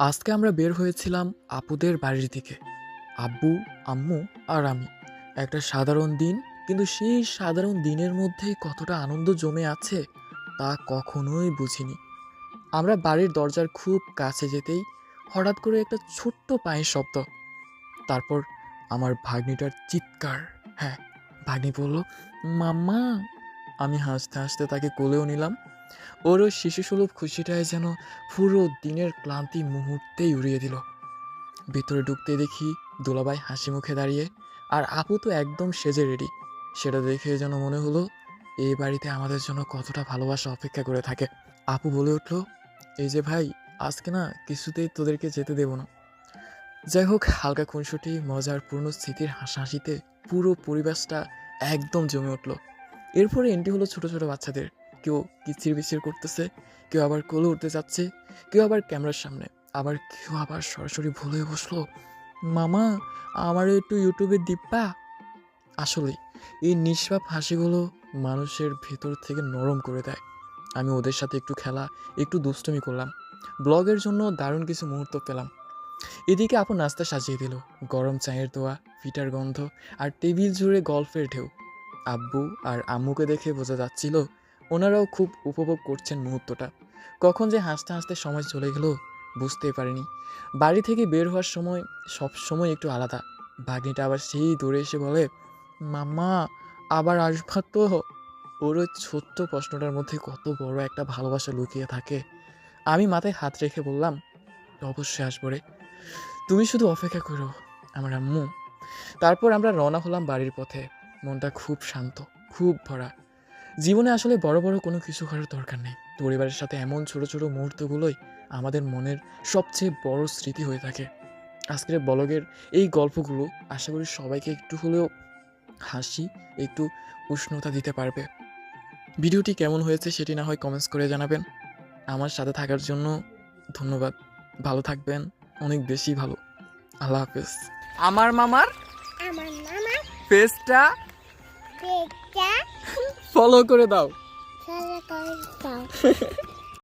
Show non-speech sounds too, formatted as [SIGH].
আজকে আমরা বের হয়েছিলাম আপুদের বাড়ির দিকে, আব্বু, আম্মু আর আমি। একটা সাধারণ দিন, কিন্তু সেই সাধারণ দিনের মধ্যেই কতটা আনন্দ জমে আছে তা কখনোই বুঝিনি। আমরা বাড়ির দরজার খুব কাছে যেতেই হঠাৎ করে একটা ছোট্ট পায়ের শব্দ, তারপর আমার ভাগ্নিটার চিৎকার হ্যাঁ ভাগ্নি বলল, মাম্মা! আমি হাসতে হাসতে তাকে কোলেও নিলাম। ওর ওই শিশুসুলভ খুশিটায় যেন পুরো দিনের ক্লান্তি মুহূর্তেই উড়িয়ে দিল। ভিতরে ঢুকতে দেখি দুলাভাই হাসি মুখে দাঁড়িয়ে, আর আপু তো একদম সেজে রেডি। সেটা দেখে যেন মনে হলো এই বাড়িতে আমাদের জন্য কতটা ভালোবাসা অপেক্ষা করে থাকে। আপু বলে উঠল, এই যে ভাই, আজকে না কিছুতেই তোদেরকে যেতে দেব না। যাই হোক, হালকা খুনসুটি মজার পূর্ণ স্মৃতির হাসাহাসিতে পুরো পরিবেশটা একদম জমে উঠল। এরপরে এন্ট্রি হলো ছোট ছোট বাচ্চাদের। কেউ কিচির বিচির করতেছে, কেউ আবার কোলে উঠতে যাচ্ছে, কেউ আবার ক্যামেরার সামনে, আবার কেউ আবার সরাসরি ভুলে বসল, মামা আমার একটু ইউটিউবে দিব্যা? আসলে, এই নিষ্পাপ হাসিগুলো মানুষের ভেতর থেকে নরম করে দেয়। আমি ওদের সাথে একটু খেলা, একটু দুষ্টমি করলাম। ব্লগের জন্য দারুণ কিছু মুহূর্ত পেলাম। এদিকে আপু নাস্তা সাজিয়ে দিল, গরম চায়ের দোয়া ফিটার গন্ধ, আর টেবিল জুড়ে গল্ফের ঢেউ। আব্বু আর আম্মুকে দেখে বোঝা যাচ্ছিল ওনারাও খুব উপভোগ করছেন মুহূর্তটা। কখন যে হাসতে হাসতে সময় চলে গেল বুঝতেই পারিনি। বাড়ি থেকে বের হওয়ার সময় সব সময় একটু আলাদা। ভাগ্নিটা আবার সেই দৌড়ে এসে বলে, মাম্মা, আবার আসবা তো? ওর ওই ছোট্ট প্রশ্নটার মধ্যে কত বড় একটা ভালোবাসা লুকিয়ে থাকে। আমি মাথায় হাত রেখে বললাম, অবশ্যই আসব রে। তুমি শুধু অপেক্ষা করো, আমার আম্মু। তারপর আমরা রওনা হলাম বাড়ির পথে। মনটা খুব শান্ত, খুব ভরা। জীবনে আসলে বড় বড় কোনো কিছু করার দরকার নেই। পরিবারের সাথে এমন ছোট ছোট মুহূর্তগুলোই আমাদের মনের সবচেয়ে বড় স্মৃতি হয়ে থাকে। আজকের বলগের এই গল্পগুলো আশা করি সবাইকে একটু হলেও হাসি একটু উষ্ণতা দিতে পারবে। ভিডিওটি কেমন হয়েছে সেটি না হয় কমেন্টস করে জানাবেন। আমার সাথে থাকার জন্য ধন্যবাদ। ভালো থাকবেন অনেক বেশি ভালো। আল্লাহ হাফেজ। আমার মামার আমার মামা ফেসটা পেটটা ফলো করে দাও। সারা করে দাও। [LAUGHS]